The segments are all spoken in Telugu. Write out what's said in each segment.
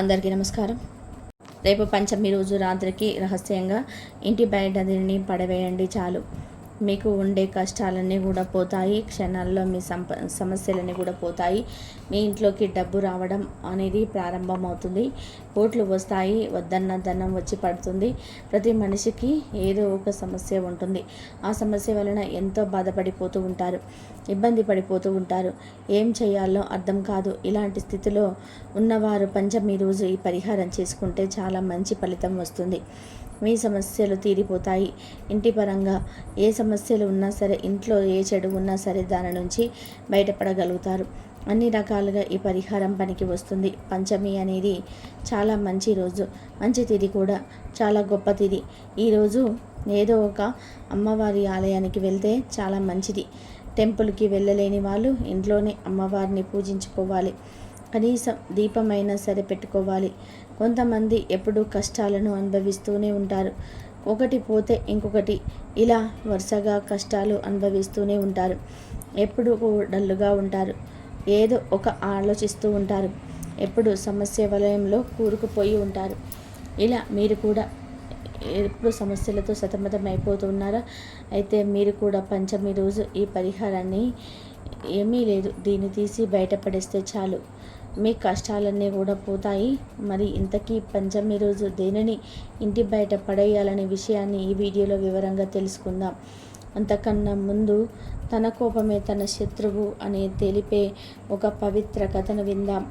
అందరికీ నమస్కారం. రేపు పంచమి రోజు రాత్రికి రహస్యంగా ఇంటి బయట దీన్ని పడవేయండి చాలు. మీకు ఉండే కష్టాలన్నీ కూడా పోతాయి క్షణాల్లో మీ సంప సమస్యలన్నీ కూడా పోతాయి. మీ ఇంట్లోకి డబ్బు రావడం అనేది ప్రారంభమవుతుంది. కోట్లు వస్తాయి వద్దన్న ధనం వచ్చి పడుతుంది. ప్రతి మనిషికి ఏదో ఒక సమస్య ఉంటుంది. ఆ సమస్య వలన ఎంతో బాధపడిపోతూ ఉంటారు. ఇబ్బంది పడిపోతూ ఉంటారు. ఏం చేయాలో అర్థం కాదు. ఇలాంటి స్థితిలో ఉన్నవారు పంచమి రోజు ఈ పరిహారం చేసుకుంటే చాలా మంచి ఫలితం వస్తుంది. మీ సమస్యలు తీరిపోతాయి. ఇంటి పరంగా ఏ సమస్యలు ఉన్నా సరే ఇంట్లో ఏ చెడు ఉన్నా సరే దాని నుంచి బయటపడగలుగుతారు. అన్ని రకాలుగా ఈ పరిహారం పనికి వస్తుంది. పంచమి అనేది చాలా మంచి రోజు. మంచి తిథి కూడా. చాలా గొప్ప తిథి ఈరోజు ఏదో ఒక అమ్మవారి ఆలయానికి వెళ్తే చాలా మంచిది. టెంపుల్కి వెళ్ళలేని వాళ్ళు ఇంట్లోనే అమ్మవారిని పూజించుకోవాలి. కనీసం దీపమైనా సరే పెట్టుకోవాలి. కొంతమంది ఎప్పుడూ కష్టాలను అనుభవిస్తూనే ఉంటారు. ఒకటి పోతే ఇంకొకటి ఇలా వరుసగా కష్టాలు అనుభవిస్తూనే ఉంటారు. ఎప్పుడు డల్లుగా ఉంటారు. ఏదో ఒక ఆలోచిస్తూ ఉంటారు. ఎప్పుడు సమస్య వలయంలో కూరుకుపోయి ఉంటారు. ఇలా మీరు కూడా ఎప్పుడు సమస్యలతో సతమతం అయిపోతూ ఉన్నారా అయితే మీరు కూడా పంచమి రోజు ఈ పరిహారాన్ని ఏమీ లేదు. దీన్ని తీసి బయటపడేస్తే చాలు. మీ కష్టాలన్నీ కూడా పోతాయి. మరి ఇంతకీ పంచమి రోజు దేనిని ఇంటి బయట పడేయాలనే విషయాన్ని ఈ వీడియోలో వివరంగా తెలుసుకుందాం. అంతకన్నా ముందు తన కోపమే తన శత్రువు అని తెలిపే ఒక పవిత్ర కథను విందాం.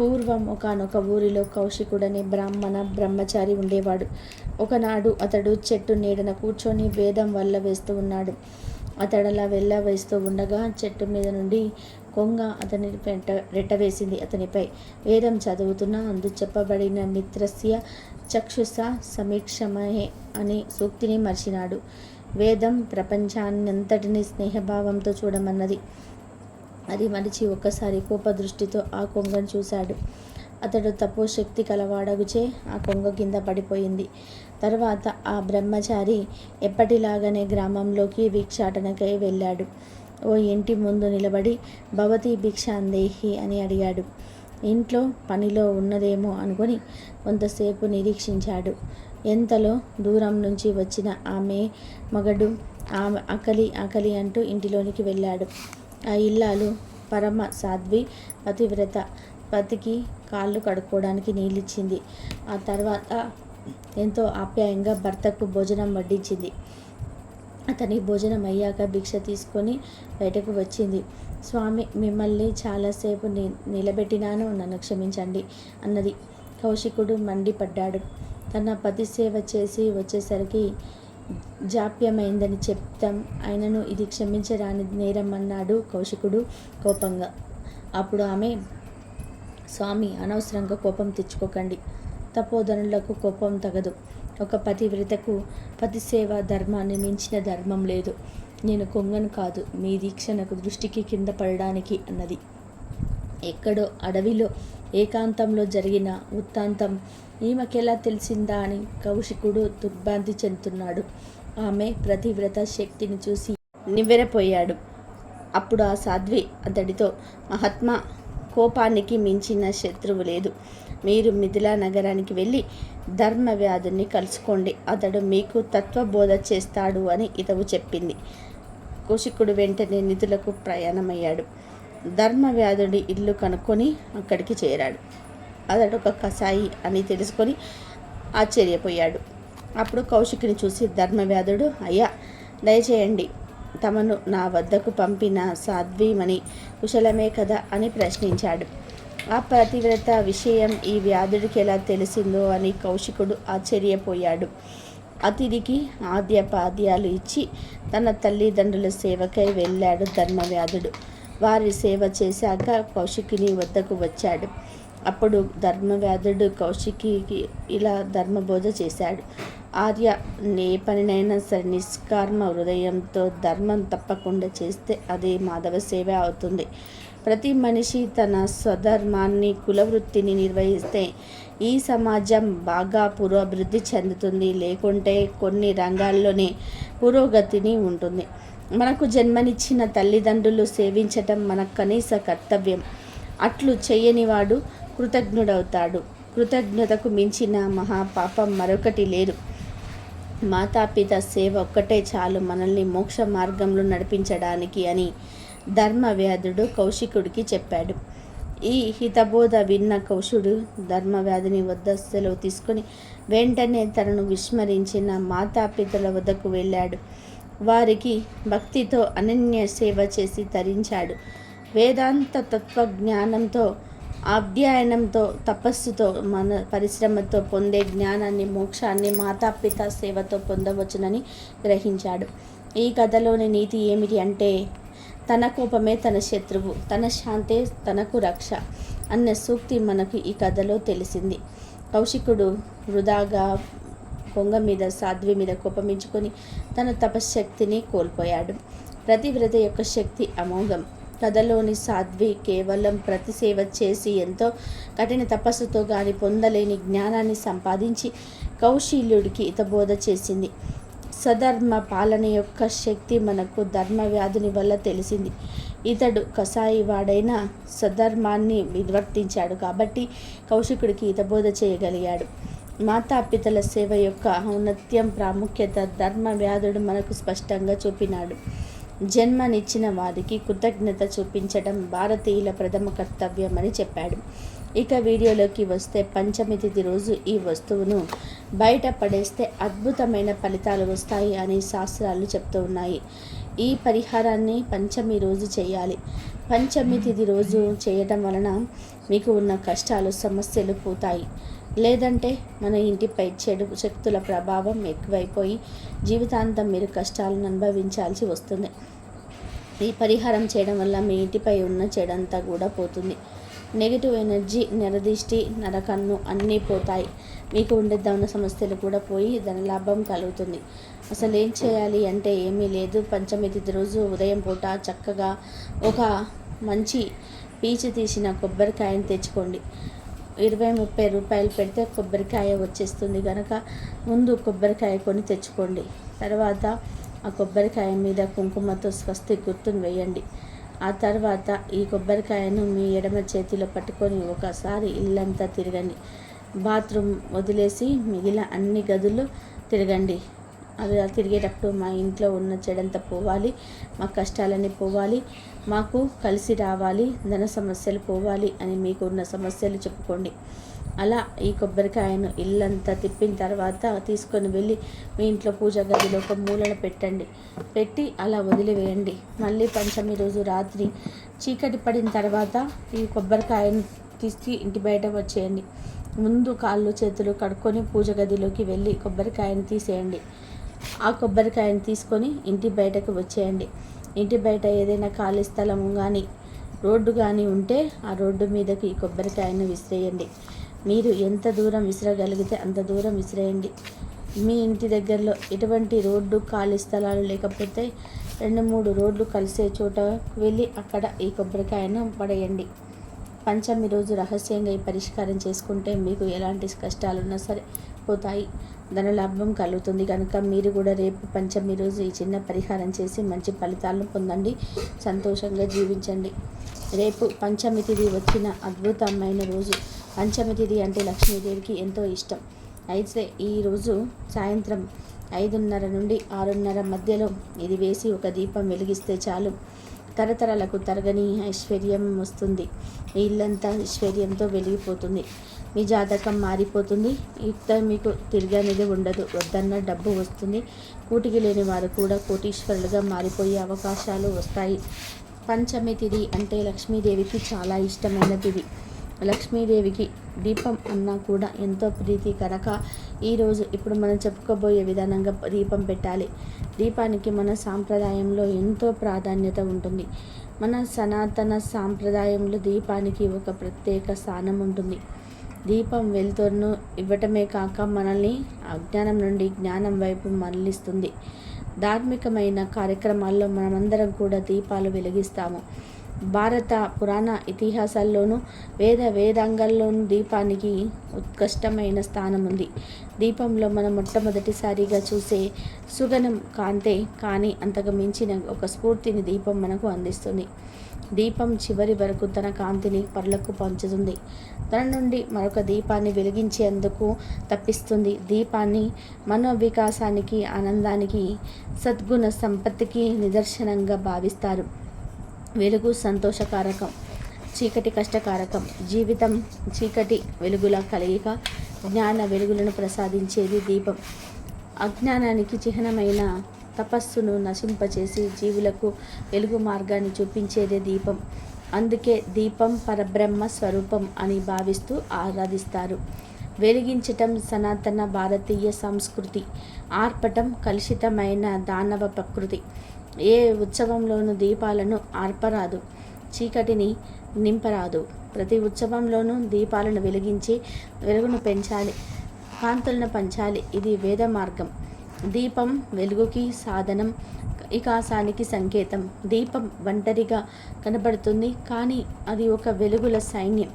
పూర్వం ఒకనొక ఊరిలో కౌశికుడనే బ్రాహ్మణ బ్రహ్మచారి ఉండేవాడు. ఒకనాడు అతడు చెట్టు నీడన కూర్చొని వేదం వల్ల వేస్తూ ఉన్నాడు. అతడలా వెళ్ళ వేస్తూ ఉండగా చెట్టు మీద నుండి కొంగ అతని పెంట రెట్టవేసింది అతనిపై. వేదం చదువుతున్న అందు చెప్పబడిన మిత్రస్య చక్షుష సమీక్షమహే అనే సూక్తిని మర్చినాడు. వేదం ప్రపంచాన్నంతటిని స్నేహభావంతో చూడమన్నది. అది మరిచి ఒక్కసారి కోపదృష్టితో ఆ కొంగను చూశాడు. అతడు తపోశక్తి కలవాడగుచే ఆ కొంగ కింద పడిపోయింది. తర్వాత ఆ బ్రహ్మచారి ఎప్పటిలాగానే గ్రామంలోకి భిక్షాటనకై వెళ్ళాడు. ఓ ఇంటి ముందు నిలబడి భవతి భిక్ష అందేహి అని అడిగాడు. ఇంట్లో పనిలో ఉన్నదేమో అనుకొని కొంతసేపు నిరీక్షించాడు. ఎంతలో దూరం నుంచి వచ్చిన ఆమె మగడు ఆమె ఆకలి ఆకలి అంటూ ఇంటిలోనికి వెళ్ళాడు. ఆ ఇల్లాలు పరమ సాధ్వి పతివ్రత. పతికి కాళ్ళు కడుక్కోవడానికి నీళ్ళిచ్చింది. ఆ తర్వాత ఎంతో ఆప్యాయంగా భర్తకు భోజనం వడ్డించింది. అతని భోజనం అయ్యాక భిక్ష తీసుకొని బయటకు వచ్చింది. స్వామి మిమ్మల్ని చాలాసేపు ని నిలబెట్టినాను నన్ను క్షమించండి అన్నది. కౌశికుడు మండిపడ్డాడు. తన పతి సేవ చేసి వచ్చేసరికి జాప్యమైందని చెప్తాం. ఆయనను ఇది క్షమించరాని నేరం అన్నాడు కౌశికుడు కోపంగా. అప్పుడు ఆమె స్వామి అనవసరంగా కోపం తెచ్చుకోకండి. తపోధనులకు కోపం తగదు. ఒక పతివ్రతకు పతి సేవ ధర్మాన్ని మించిన ధర్మం లేదు. నేను కొంగను కాదు మీ దీక్షణకు దృష్టికి కింద పడడానికి అన్నది. ఎక్కడో అడవిలో ఏకాంతంలో జరిగిన వృత్తాంతం ఈమెకెలా తెలిసిందా అని కౌశికుడు దుర్భాంతి చెందుతున్నాడు. ఆమె ప్రతివ్రత శక్తిని చూసి నివ్వెరపోయాడు. అప్పుడు ఆ సాధ్వి అతడితో మహాత్మా కోపానికి మించిన శత్రువు లేదు. మీరు మిథిలా నగరానికి వెళ్ళి ధర్మవ్యాధుని కలుసుకోండి. అతడు మీకు తత్వబోధ చేస్తాడు అని ఇతవు చెప్పింది. కౌశికుడు వెంటనే నిధులకు ప్రయాణమయ్యాడు. ధర్మవ్యాధుడి ఇల్లు కనుక్కొని అక్కడికి చేరాడు. అతడు ఒక కసాయి అని తెలుసుకొని ఆశ్చర్యపోయాడు. అప్పుడు కౌశికిని చూసి ధర్మవ్యాధుడు అయ్యా దయచేయండి. తమను నా వద్దకు పంపిన సాధ్వీమని కుశలమే కదా అని ప్రశ్నించాడు. ఆ ప్రతివ్రత విషయం ఈ వ్యాధుడికి ఎలా తెలిసిందో అని కౌశికుడు ఆశ్చర్యపోయాడు. అతిథికి ఆద్యపాద్యాలు ఇచ్చి తన తల్లిదండ్రుల సేవకై వెళ్ళాడు ధర్మవ్యాధుడు వారి సేవ చేశాక కౌశికిని వద్దకు వచ్చాడు. అప్పుడు ధర్మవ్యాధుడు కౌశికికి ఇలా ధర్మబోధ చేశాడు. ఆర్య ఏ పనినైనా సరే నిష్కర్మ హృదయంతో ధర్మం తప్పకుండా చేస్తే అది మాధవ సేవ అవుతుంది. ప్రతి మనిషి తన స్వధర్మాన్ని కులవృత్తిని నిర్వహిస్తే ఈ సమాజం బాగా పురోభివృద్ధి చెందుతుంది. లేకుంటే కొన్ని రంగాల్లోనే పురోగతిని ఉంటుంది. మనకు జన్మనిచ్చిన తల్లిదండ్రులు సేవించటం మన కనీస కర్తవ్యం. అట్లు చేయనివాడు కృతజ్ఞుడవుతాడు. కృతజ్ఞతకు మించిన మహాపాపం మరొకటి లేదు. మాతాపిత సేవ ఒక్కటే చాలు మనల్ని మోక్ష మార్గంలో నడిపించడానికి అని ధర్మవ్యాధుడు కౌశికుడికి చెప్పాడు. ఈ హితబోధ విన్న కౌశుడు ధర్మవ్యాధిని వద్ద సెలవు తీసుకుని వెంటనే తనను విస్మరించిన మాతాపితల వద్దకు వెళ్ళాడు. వారికి భక్తితో అనన్య సేవ చేసి తరించాడు. వేదాంత తత్వజ్ఞానంతో అధ్యయనంతో తపస్సుతో మన పరిశ్రమతో పొందే జ్ఞానాన్ని మోక్షాన్ని మాతాపిత సేవతో పొందవచ్చునని గ్రహించాడు. ఈ కథలోని నీతి ఏమిటి అంటే తన కోపమే తన శత్రువు తన శాంతే తనకు రక్ష అన్న సూక్తి మనకు ఈ కథలో తెలిసింది. కౌశికుడు వృధాగా పొంగ మీద సాధ్వి మీద కోపమించుకొని తన తపశ్శక్తిని కోల్పోయాడు. ప్రతివ్రత యొక్క శక్తి అమోఘం. కథలోని సాధ్వి కేవలం ప్రతిసేవ చేసి ఎంతో కఠిన తపస్సుతో గాని పొందలేని జ్ఞానాన్ని సంపాదించి కౌశీల్యుడికి హితబోధ చేసింది. సధర్మ పాలన యొక్క శక్తి మనకు ధర్మ వ్యాధుని వల్ల తెలిసింది. ఇతడు కసాయి వాడైన సధర్మాన్ని నిర్వర్తించాడు కాబట్టి కౌశికుడికి హితబోధ చేయగలిగాడు. మాతాపితల సేవ యొక్క ఔన్నత్యం ప్రాముఖ్యత ధర్మ వ్యాధుడు మనకు స్పష్టంగా చూపినాడు. జన్మనిచ్చిన వారికి కృతజ్ఞత చూపించడం భారతీయుల ప్రథమ కర్తవ్యమని చెప్పాడు. ఇక వీడియోలోకి వస్తే పంచమి తిథి రోజు ఈ వస్తువును బయట పడేస్తే అద్భుతమైన ఫలితాలు వస్తాయి అని శాస్త్రాలు చెప్తూ ఉన్నాయి. ఈ పరిహారాన్ని పంచమి రోజు చేయాలి. పంచమి తిథి రోజు చేయటం వలన మీకు ఉన్న కష్టాలు సమస్యలు పోతాయి. లేదంటే మన ఇంటిపై చెడు శక్తుల ప్రభావం ఎక్కువైపోయి జీవితాంతం మీరు కష్టాలను అనుభవించాల్సి వస్తుంది. ఈ పరిహారం చేయడం వల్ల మీ ఇంటిపై ఉన్న చెడంతా కూడా పోతుంది. నెగిటివ్ ఎనర్జీ నిరదిష్టి నరకన్ను అన్నీ పోతాయి. మీకు ఉండే దౌన సమస్యలు కూడా పోయి ధనలాభం కలుగుతుంది. అసలు ఏం చేయాలి అంటే ఏమీ లేదు. పంచమి తిథి రోజు ఉదయం పూట చక్కగా ఒక మంచి పీచు తీసిన కొబ్బరికాయను తెచ్చుకోండి. ఇరవై ముప్పై రూపాయలు పెడితే కొబ్బరికాయ వచ్చేస్తుంది కనుక ముందు కొబ్బరికాయ కొని తెచ్చుకోండి. తర్వాత ఆ కొబ్బరికాయ మీద కుంకుమతో స్వస్తి గుర్తును వేయండి. ఆ తర్వాత ఈ కొబ్బరికాయను మీ ఎడమ చేతిలో పట్టుకొని ఒకసారి ఇల్లంతా తిరగండి. బాత్రూమ్ వదిలేసి మిగిలిన అన్ని గదులు తిరగండి. అది తిరిగేటప్పుడు మా ఇంట్లో ఉన్న చెడంతా పోవాలి మా కష్టాలన్నీ పోవాలి. మాకు కలిసి రావాలి ధన సమస్యలు పోవాలి అని మీకు ఉన్న సమస్యలు చెప్పుకోండి. అలా ఈ కొబ్బరికాయను ఇల్లంతా తిప్పిన తర్వాత తీసుకొని వెళ్ళి మీ ఇంట్లో పూజ గదిలో ఒక మూలన పెట్టండి. పెట్టి అలా వదిలివేయండి. మళ్ళీ పంచమి రోజు రాత్రి చీకటి పడిన తర్వాత ఈ కొబ్బరికాయను తీసి ఇంటి బయట వచ్చేయండి. ముందు కాళ్ళు చేతులు కడుక్కొని పూజ గదిలోకి వెళ్ళి కొబ్బరికాయను తీసేయండి. ఆ కొబ్బరికాయను తీసుకొని ఇంటి బయటకు వచ్చేయండి. ఇంటి బయట ఏదైనా ఖాళీ స్థలము కానీ రోడ్డు కానీ ఉంటే ఆ రోడ్డు మీదకి ఈ కొబ్బరికాయను విసిరేయండి. మీరు ఎంత దూరం విసిరగలిగితే అంత దూరం విసిరేయండి. మీ ఇంటి దగ్గరలో ఎటువంటి రోడ్డు ఖాళీ స్థలాలు లేకపోతే రెండు మూడు రోడ్లు కలిసే చోట వెళ్ళి అక్కడ ఈ కొబ్బరికాయను పడేయండి. పంచమి రోజు రహస్యంగా ఈ పరిష్కారం చేసుకుంటే మీకు ఎలాంటి కష్టాలున్నా సరే పోతాయి. ధనలాభం కలుగుతుంది కనుక మీరు కూడా రేపు పంచమి రోజు ఈ చిన్న పరిహారం చేసి మంచి ఫలితాలను పొందండి. సంతోషంగా జీవించండి. రేపు పంచమి తిథి వచ్చిన అద్భుతమైన రోజు. పంచమి తిథి అంటే లక్ష్మీదేవికి ఎంతో ఇష్టం. అయితే ఈరోజు సాయంత్రం ఐదున్నర నుండి ఆరున్నర మధ్యలో ఇది వేసి ఒక దీపం వెలిగిస్తే చాలు. తరతరాలకు తరగని ఐశ్వర్యం వస్తుంది. ఇల్లంతా ఐశ్వర్యంతో వెలిగిపోతుంది. మీ జాతకం మారిపోతుంది. ఇక మీకు తిరగనేది ఉండదు. వద్దన్న డబ్బు వస్తుంది. కూటికి లేని వారు కూడా కోటీశ్వరులుగా మారిపోయే అవకాశాలు వస్తాయి. పంచమి తిథి అంటే లక్ష్మీదేవికి చాలా ఇష్టమైన తిథి లక్ష్మీదేవికి దీపం అన్నా కూడా ఎంతో ప్రీతి కనుక ఈరోజు ఇప్పుడు మనం చెప్పుకోబోయే విధానంగా దీపం పెట్టాలి. దీపానికి మన సాంప్రదాయంలో ఎంతో ప్రాధాన్యత ఉంటుంది. మన సనాతన సాంప్రదాయంలో దీపానికి ఒక ప్రత్యేక స్థానం ఉంటుంది. దీపం వెలుతురును ఇవ్వటమే కాక మనల్ని అజ్ఞానం నుండి జ్ఞానం వైపు మరలిస్తుంది ధార్మికమైన కార్యక్రమాల్లో మనమందరం కూడా దీపాలు వెలిగిస్తాము. భారత పురాణ ఇతిహాసాల్లోనూ వేద వేదాంగాల్లోనూ దీపానికి ఉత్కృష్టమైన స్థానం ఉంది దీపంలో మనం మొట్టమొదటిసారిగా చూసే సుగనం కాంతే కానీ అంతకు మించిన ఒక స్ఫూర్తిని దీపం మనకు అందిస్తుంది. దీపం చివరి వరకు తన కాంతిని పరులకు పంచుతుంది. తన నుండి మరొక దీపాన్ని వెలిగించేందుకు తప్పిస్తుంది. దీపాన్ని మనోవికాసానికి ఆనందానికి సద్గుణ సంపత్తికి నిదర్శనంగా భావిస్తారు. వెలుగు సంతోషకారకం చీకటి కష్టకారకం జీవితం చీకటి వెలుగుల కలయిక జ్ఞాన వెలుగులను ప్రసాదించేది దీపం. అజ్ఞానానికి చిహ్నమైన తపస్సును నశింపచేసి జీవులకు వెలుగు మార్గాన్ని చూపించేదే దీపం. అందుకే దీపం పరబ్రహ్మ స్వరూపం అని భావిస్తూ ఆరాధిస్తారు. వెలిగించటం సనాతన భారతీయ సంస్కృతి ఆర్పటం కలుషితమైన దానవ ప్రకృతి. ఏ ఉత్సవంలోనూ దీపాలను ఆర్పరాదు. చీకటిని నింపరాదు. ప్రతి ఉత్సవంలోనూ దీపాలను వెలిగించి వెలుగును పెంచాలి. కాంతులను పంచాలి. ఇది వేద మార్గం. దీపం వెలుగుకి సాధనం వికాసానికి సంకేతం. దీపం ఒంటరిగా కనబడుతుంది కానీ అది ఒక వెలుగుల సైన్యం.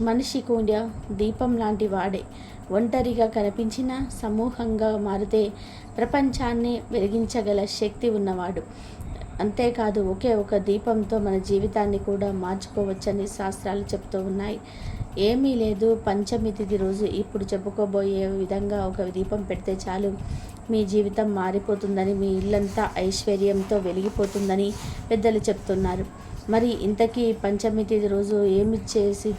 మనిషి కూడా దీపం లాంటి వాడే. ఒంటరిగా కనిపించిన సమూహంగా మారితే ప్రపంచాన్ని వెలిగించగల శక్తి ఉన్నవాడు. అంతేకాదు ఒకే ఒక దీపంతో మన జీవితాన్ని కూడా మార్చుకోవచ్చని శాస్త్రాలు చెప్తూ ఉన్నాయి. ఏమీ లేదు పంచమి తిథి రోజు ఇప్పుడు చెప్పుకోబోయే విధంగా ఒక దీపం పెడితే చాలు. మీ జీవితం మారిపోతుందని మీ ఇల్లంతా ఐశ్వర్యంతో వెలిగిపోతుందని పెద్దలు చెప్తున్నారు. మరి ఇంతకీ పంచమి తేదీ రోజు ఏమి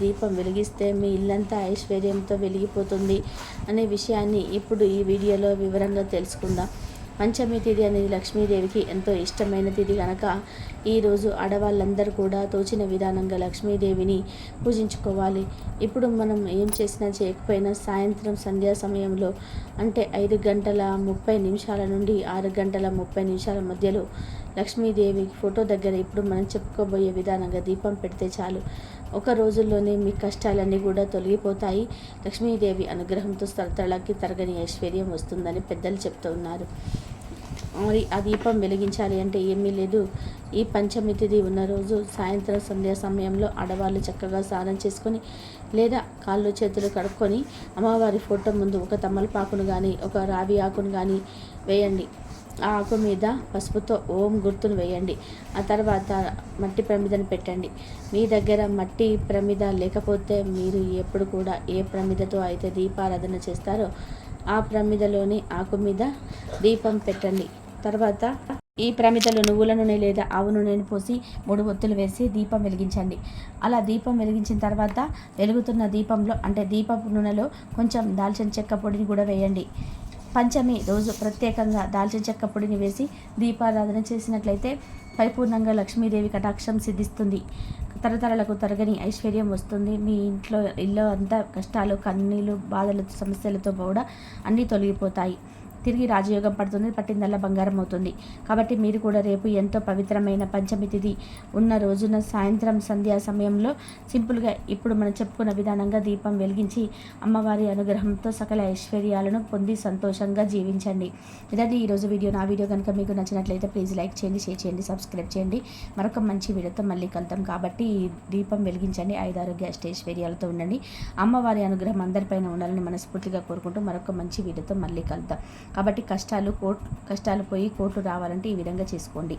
దీపం వెలిగిస్తే మీ ఇల్లంతా ఐశ్వర్యంతో వెలిగిపోతుంది అనే విషయాన్ని ఇప్పుడు ఈ వీడియోలో వివరంగా తెలుసుకుందాం. పంచమి తిథి అనేది లక్ష్మీదేవికి ఎంతో ఇష్టమైన తిథి కనుక ఈరోజు ఆడవాళ్ళందరూ కూడా తోచిన విధానంగా లక్ష్మీదేవిని పూజించుకోవాలి. ఇప్పుడు మనం ఏం చేసినా చేయకపోయినా సాయంత్రం సంధ్యా సమయంలో అంటే ఐదు గంటల ముప్పై నిమిషాల నుండి ఆరు గంటల ముప్పై నిమిషాల మధ్యలో లక్ష్మీదేవి ఫోటో దగ్గర ఇప్పుడు మనం చెప్పుకోబోయే విధానంగా దీపం పెడితే చాలు. ఒక రోజుల్లోనే మీ కష్టాలన్నీ కూడా తొలగిపోతాయి. లక్ష్మీదేవి అనుగ్రహంతో స్థలతళకి తరగని ఐశ్వర్యం వస్తుందని పెద్దలు చెప్తూ ఉన్నారు. మరి ఆ దీపం వెలిగించాలి అంటే ఏమీ లేదు. ఈ పంచమి తిథి ఉన్న రోజు సాయంత్రం సంధ్యా సమయంలో ఆడవాళ్ళు చక్కగా స్నానం చేసుకొని లేదా కాళ్ళు చేతులు కడుక్కొని అమ్మవారి ఫోటో ముందు ఒక తమలపాకును కానీ ఒక రావి ఆకును కానీ వేయండి. ఆ ఆకు మీద పసుపుతో ఓం గుర్తును వేయండి. ఆ తర్వాత మట్టి ప్రమిదను పెట్టండి. మీ దగ్గర మట్టి ప్రమిద లేకపోతే మీరు ఎప్పుడు కూడా ఏ ప్రమిదతో అయితే దీపారాధన చేస్తారో ఆ ప్రమిదలోని ఆకు మీద దీపం పెట్టండి. తర్వాత ఈ ప్రమిదలో నువ్వుల నూనె లేదా ఆవు నూనెను పోసి మూడు ఒత్తులు వేసి దీపం వెలిగించండి. అలా దీపం వెలిగించిన తర్వాత వెలుగుతున్న దీపంలో అంటే దీపపు నూనెలో కొంచెం దాల్చిన చెక్క పొడిని కూడా వేయండి. పంచమి రోజు ప్రత్యేకంగా దాల్చిన చెక్క పొడిని వేసి దీపారాధన చేసినట్లయితే పరిపూర్ణంగా లక్ష్మీదేవి కటాక్షం సిద్ధిస్తుంది. తరతరాలకు తరగని ఐశ్వర్యం వస్తుంది. మీ ఇంట్లో ఇల్లు అంతా కష్టాలు కన్నీళ్ళు బాధలు సమస్యలతో కూడా అన్నీ తొలగిపోతాయి. తిరిగి రాజయోగం పడుతుంది పట్టిందల్లా బంగారం అవుతుంది. కాబట్టి మీరు కూడా రేపు ఎంతో పవిత్రమైన పంచమి తిథి ఉన్న రోజున సాయంత్రం సంధ్యా సమయంలో సింపుల్గా ఇప్పుడు మనం చెప్పుకున్న విధానంగా దీపం వెలిగించి అమ్మవారి అనుగ్రహంతో సకల ఐశ్వర్యాలను పొంది సంతోషంగా జీవించండి. ఇదండి ఈరోజు వీడియో. నా వీడియో కనుక మీకు నచ్చినట్లయితే ప్లీజ్ లైక్ చేయండి షేర్ చేయండి సబ్స్క్రైబ్ చేయండి. మరొక మంచి వీడియోతో మళ్ళీ కలుద్దాం. కాబట్టి దీపం వెలిగించండి. ఐదారు ఆరోగ్య అష్టైశ్వర్యాలతో ఉండండి. అమ్మవారి అనుగ్రహం అందరిపైన ఉండాలని మనస్ఫూర్తిగా కోరుకుంటూ మరొక మంచి వీడియోతో మళ్ళీ కలుద్దాం. కాబట్టి కష్టాలు కోట్ కష్టాలు పోయి కోట్లు రావాలంటే ఈ విధంగా చేసుకోండి.